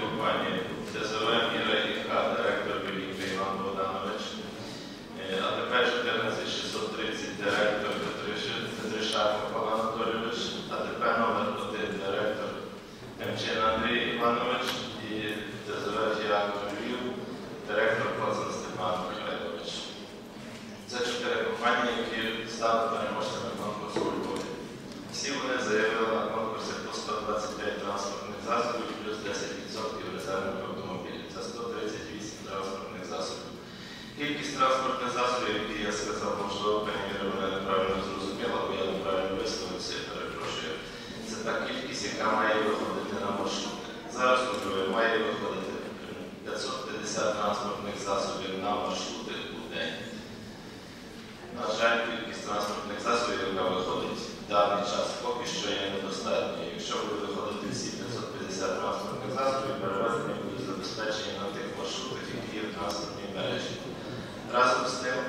компанії ДЗВ Міра і директор Веліка Іван Богданович, е, а тепер 14630 директор Петришак Михайло Анатолійович, а тепер номер один директор МЧН Андрій Іванович і ДЗВ Діаков Львів, директор Пацан Степан Михайлович. Це чотири компанії, які стали переможцями. Транспортних засобів, які я сказав, можливо, пані мене неправильно зрозуміла, бо я неправильно висловився, я перепрошую. Це та кількість, яка має виходити на маршрути. Зараз контролює, має виходити 550 транспортних засобів на маршрути у день. На жаль, кількість транспортних засобів, яка виходить в даний час, поки що є недостатньо. Якщо будуть виходити всі 550 das.